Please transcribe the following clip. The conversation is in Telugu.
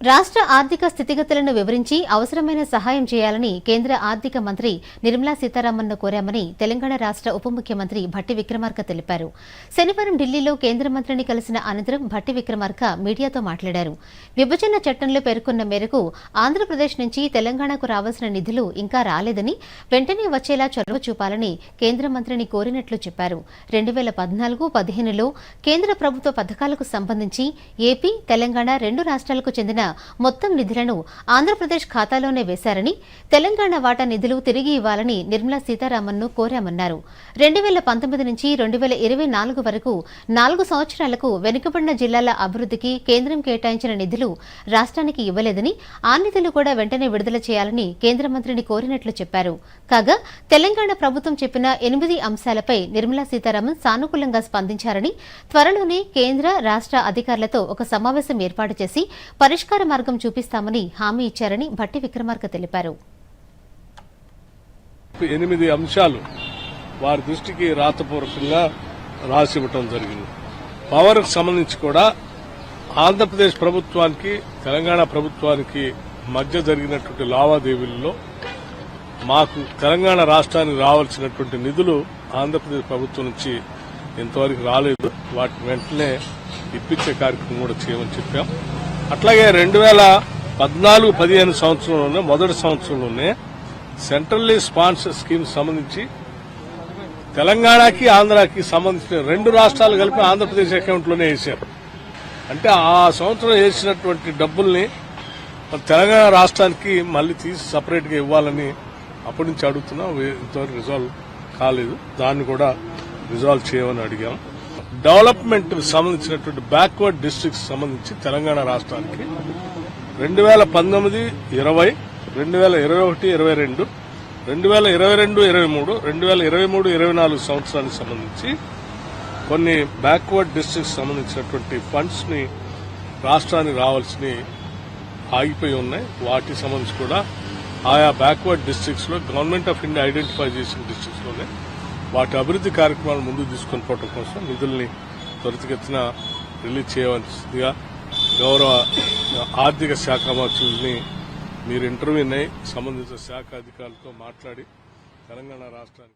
రాష్ట్ర ఆర్థిక స్థితిగతులను వివరించి అవసరమైన సహాయం చేయాలని కేంద్ర ఆర్థిక మంత్రి నిర్మలా సీతారామన్ను కోరామని తెలంగాణ రాష్ట్ర ఉప ముఖ్యమంత్రి భట్టి విక్రమార్క తెలిపారు. శనివారం ఢిల్లీలో కేంద్ర మంత్రిని కలిసిన అనంతరం భట్టి విక్రమార్క మీడియాతో మాట్లాడారు. విభజన చట్టంలో పేర్కొన్న మేరకు ఆంధ్రప్రదేశ్ నుంచి తెలంగాణకు రావాల్సిన నిధులు ఇంకా రాలేదని వెంటనే వచ్చేలా చొరవ చూపాలని కేంద్ర మంత్రిని కోరినట్లు చెప్పారు. రెండు వేల పద్నాలుగు పదిహేనులో కేంద్ర ప్రభుత్వ పథకాలకు సంబంధించి ఏపీ తెలంగాణ రెండు రాష్ట్రాలకు చెందిన మొత్తం నిధులను ఆంధ్రప్రదేశ్ ఖాతాలోనే వేశారని తెలంగాణ వాటా నిధులు తిరిగి ఇవ్వాలని నిర్మలా సీతారామన్ను కోరామన్నారు. రెండు వేల పంతొమ్మిది నుంచి రెండు వేల ఇరవై నాలుగు వరకు నాలుగు సంవత్సరాలకు వెనుకబడిన జిల్లాల అభివృద్ధికి కేంద్రం కేటాయించిన నిధులు రాష్ట్రానికి ఇవ్వలేదని ఆ నిధులు కూడా వెంటనే విడుదల చేయాలని కేంద్ర మంత్రిని కోరినట్లు చెప్పారు. కాగా తెలంగాణ ప్రభుత్వం చెప్పిన ఎనిమిది అంశాలపై నిర్మలా సీతారామన్ సానుకూలంగా స్పందించారని త్వరలోనే కేంద్ర రాష్ట్ర అధికారులతో ఒక సమావేశం ఏర్పాటు చేసి పరిష్కార మార్గం చూపిస్తామని హామీ ఇచ్చారని భట్టి విక్రమార్క తెలిపారు. ఎనిమిది అంశాలు వారి దృష్టికి రాతపూర్వకంగా రాసి ఇవ్వటం జరిగింది. పవర్కు సంబంధించి కూడా ఆంధ్రప్రదేశ్ ప్రభుత్వానికి తెలంగాణ ప్రభుత్వానికి మధ్య జరిగినటువంటి లావాదేవీల్లో మాకు తెలంగాణ రాష్ట్రానికి రావాల్సినటువంటి నిధులు ఆంధ్రప్రదేశ్ ప్రభుత్వం నుంచి ఇంతవరకు రాలేదు. వాటిని వెంటనే ఇప్పించే కార్యక్రమం కూడా చేయమని చెప్పాం. అట్లాగే రెండు వేల పద్నాలుగు పదిహేను సంవత్సరంలోనే మొదటి సంవత్సరంలోనే సెంట్రల్లీ స్పాన్సర్ స్కీమ్ సంబంధించి తెలంగాణకి ఆంధ్రాకి సంబంధించిన రెండు రాష్ట్రాలు కలిపి ఆంధ్రప్రదేశ్ అకౌంట్లోనే వేశారు. అంటే ఆ సంవత్సరం వేసినటువంటి డబ్బుల్ని తెలంగాణ రాష్ట్రానికి మళ్ళీ తీసి సపరేట్గా ఇవ్వాలని అప్పటి నుంచి అడుగుతున్నాం. ఇంతవరకు రిజాల్వ్ కాలేదు. దాన్ని కూడా రిజాల్వ్ చేయమని అడిగాం. డెవలప్మెంట్ సంబంధించినటువంటి బ్యాక్వర్డ్ డిస్టిక్స్ సంబంధించి తెలంగాణ రాష్ట్రానికి రెండు వేల పంతొమ్మిది ఇరవై రెండు వేల ఇరవై ఒకటి ఇరవై రెండు రెండు వేల ఇరవై రెండు ఇరవై మూడు రెండు వేల ఇరవై మూడు ఇరవై నాలుగు సంవత్సరానికి సంబంధించి కొన్ని బ్యాక్వర్డ్ డిస్ట్రిక్ట్స్ సంబంధించినటువంటి ఫండ్స్ని రాష్ట్రానికి రావాల్సినవి ఆగిపోయి ఉన్నాయి. వాటికి సంబంధించి కూడా ఆయా బ్యాక్వర్డ్ డిస్ట్రిక్ట్స్లో గవర్నమెంట్ ఆఫ్ ఇండియా ఐడెంటిఫై చేసిన డిస్ట్రిక్ట్స్లోనే వాటి అభివృద్ధి కార్యక్రమాలు ముందుకు తీసుకొని పోవడం కోసం నిధుల్ని త్వరితగతిన రిలీజ్ చేయవలసిందిగా గౌరవ ఆర్థిక శాఖ మంత్రుల్ని మీరు ఇంటర్వ్యూ అయి సంబంధిత శాఖ అధికారులతో మాట్లాడి తెలంగాణ రాష్ట్రానికి